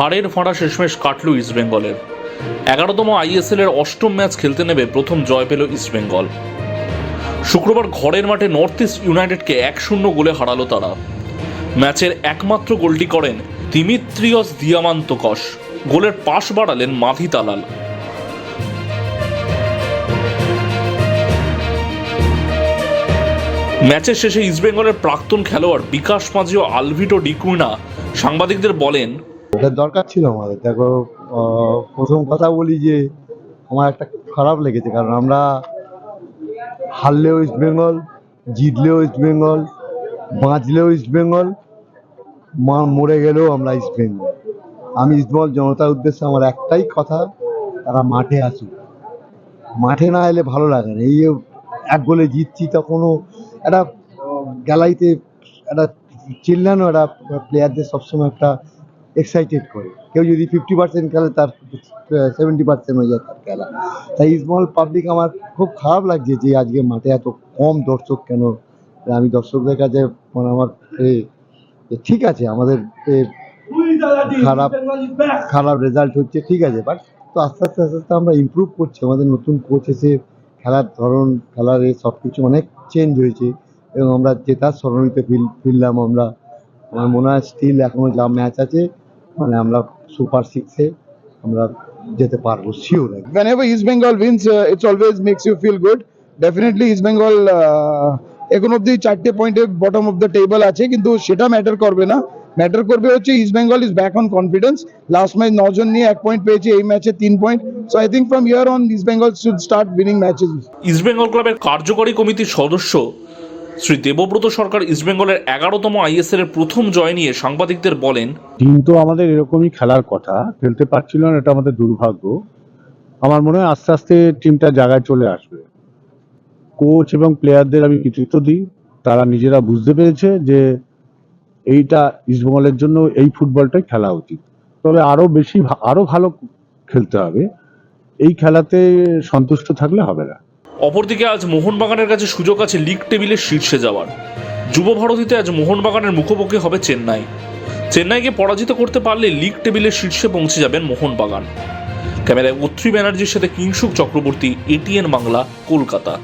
হাড়ের ফাঁড়া শেষমেশ কাটল ইস্টবেঙ্গলের এগারোতম আইএসএল এর অষ্টম ম্যাচ খেলতে নেবে প্রথম জয় পেল ইস্টবেঙ্গল শুক্রবার ঘরের মাঠে নর্থ ইস্ট ইউনাইটেডকে এক শূন্য গোলে হারালো তারা। ম্যাচের একমাত্র গোলটি করেন দিমিত্রিয়স দিয়ামান্তকস। গোলের পাশ বাড়ালেন মাধি তালাল ম্যাচের শেষে ইস্টবেঙ্গলের প্রাক্তন খেলোয়াড় বিকাশ মাঝি ও আলভিটো ডিকুইনা সাংবাদিকদের বলেন এটা দরকার ছিল আমাদের। দেখো প্রথম কথা বলি যে, আমার একটা খারাপ লেগেছে, কারণ আমরা হারলেও ইস্ট বেঙ্গল জিতলেও ইস্ট বেঙ্গল বেঙ্গল মা- মরে গেলেও আমরা ইস্ট বেঙ্গল আমি ইস্ট বেঙ্গল জনতার উদ্দেশ্যে আমার একটাই কথা, তারা মাঠে আসুক। মাঠে না এলে ভালো লাগে না। এই এক গোলে জিতছি তখনও একটা গ্যালারিতে একটা চিল্লানো একটা প্লেয়ারদের সবসময় একটা এক্সাইটেড করে। কেউ যদি ফিফটি পার্সেন্ট খেলে, তার সেভেন্টি পার্সেন্ট হয়ে যায় তার খেলা। তাই স্মল পাবলিক আমার খুব খারাপ লাগছে যে, আজকে মাঠে এত কম দর্শক কেন? আমি দর্শকদের কাছে মানে আমার ঠিক আছে, আমাদের খারাপ খারাপ রেজাল্ট হচ্ছে, ঠিক আছে। বাট তো আস্তে আস্তে আস্তে আস্তে আমরা ইমপ্রুভ করছি। আমাদের নতুন কোচ এসে খেলার ধরন, খেলার এ সব কিছু অনেক চেঞ্জ হয়েছে। এবং আমরা জেতার স্মরণীতে ফিরলাম আমরা। আমার মনে হয় স্টিল এখনও যা ম্যাচ আছে মানে আমরা সুপার সিক্সে আমরা যেতে পারব sure whenever East Bengal wins, uh, it always makes you feel good. Definitely East Bengal uh, এখন অব্দি চারটে পয়েন্টে বটম অফ দ্য টেবল আছে কিন্তু সেটা ম্যাটার করবে না। ম্যাটার করবে হচ্ছে East Bengal is back on confidence last match নজন নিয়ে এক পয়েন্ট পেয়েছে এই ম্যাচে তিন point so I think from year on East Bengal should start winning matches East Bengal ক্লাবের কার্যকরী কমিটির সদস্য শ্রী দেবব্রত সরকার ইস্টবেঙ্গলের এগারোতম আইএসএল এর প্রথম জয় নিয়ে সাংবাদিকদের বলেন টিম তো আমাদের এরকমই খেলার কথা, খেলতে পারছিল না, এটা আমাদের দুর্ভাগ্য। আমার মনে হয় আস্তে আস্তে টিমটা জায়গায় চলে আসবে। কোচ এবং প্লেয়ারদের আমি কৃতিত্ব দিই, তারা নিজেরা বুঝতে পেরেছে যে এইটা ইস্টবেঙ্গলের জন্য এই ফুটবলটাই খেলা উচিত। তবে আরও বেশি আরও ভালো খেলতে হবে। এই খেলাতে সন্তুষ্ট থাকলে হবে না। অপরদিকে আজ মোহনবাগানের কাছে সুযোগ আছে লিগ টেবিলের শীর্ষে যাওয়ার। যুব ভারতীতে আজ মোহনবাগানের মুখোমুখি হবে চেন্নাই। চেন্নাইকে পরাজিত করতে পারলে লিগ টেবিলের শীর্ষে পৌঁছে যাবেন মোহনবাগান। ক্যামেরায় অত্রি ব্যানার্জির সাথে কিংসুক চক্রবর্তী, এটিএন বাংলা, কলকাতা।